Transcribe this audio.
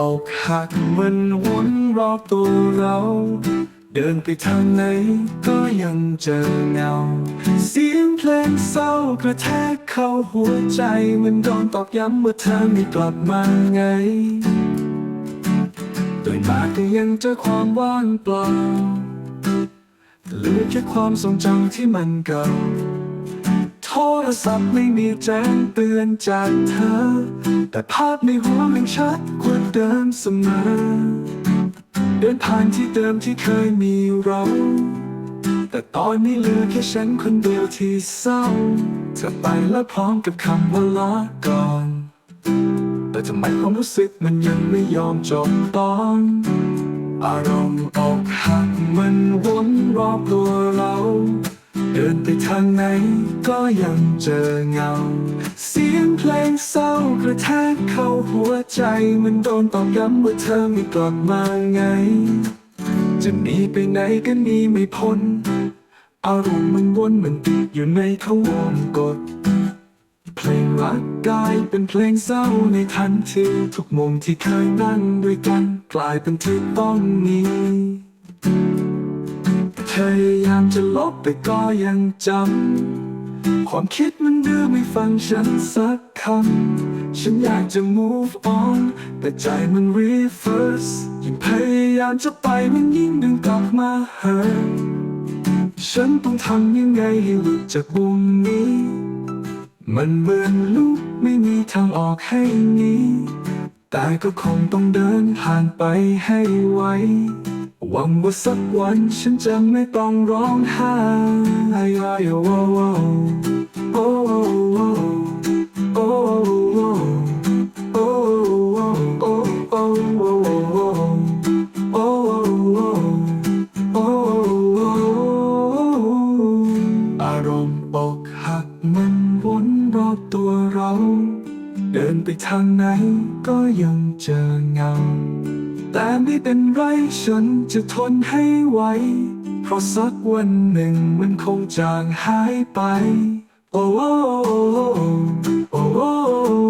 อกหักมันวนรอบตัวเรา เดินไปทางไหนก็ยังเจอเงา เสียงเพลงเศร้ากระแทกเข้าหัวใจมันโดนตอกย้ำเมื่อเธอไม่กลับมาไง โดยมากก็ยังเจอความว่างเปล่าเหลือแค่ความทรงจำที่มันเก่า โทรศัพท์ไม่มีแจ้งเตือนจากเธอ แต่ภาพในหัวยังชัดกว่าเดิมเสมอ เดินผ่านที่เดิมที่เคยมีเรา แต่ตอนนี้เหลือแค่ฉันคนเดียวที่เศร้าเธอไปแล้วพร้อมกับคำว่าลาก่อน แต่ทำไมความรู้สึกมันยังไม่ยอมจบตอน อารมณ์ออกหักมันวนรอบตัวเรา ไปทางไหนก็ยังเจอเงา เสียงเพลงเศร้ากระแทกเข้าหัวใจ มันโดนตอกย้ำว่าเธอไม่กลับมาไง จะหนีไปไหนก็หนีไม่พ้น อารมณ์มันวนมันติดอยู่ในขวงกดเพลงรักกลายเป็นเพลงเศร้าในทันทีทุกมุมที่เคยนั่งด้วยกัน กลายเป็นที่ต้องนี้ พยายามจะลบไปก็ยังจำ ความคิดมันดื้อไม่ฟังฉันสักคำ ฉันอยากจะ move on แต่ใจมัน reverse ยิ่งพยายามจะไปมันยิ่งดึงกลับมาเหาฉันต้องทำยังไงให้หลุดจากวงนี้ มันเหมือนลูกไม่มีทางออกให้นี้ แต่ก็คงต้องเดินผ่านไปให้ไว หวังว่าสักวันฉันจะไม่ต้องร้องไห้ oh, oh, oh, oh. ทางไหนก็ยังเจอเงา แต่ไม่เป็นไรฉันจะทนให้ไหว เพราะสักวันหนึ่งมันคงจางหายไป โอ้โอ้โอ้โอ้โอ้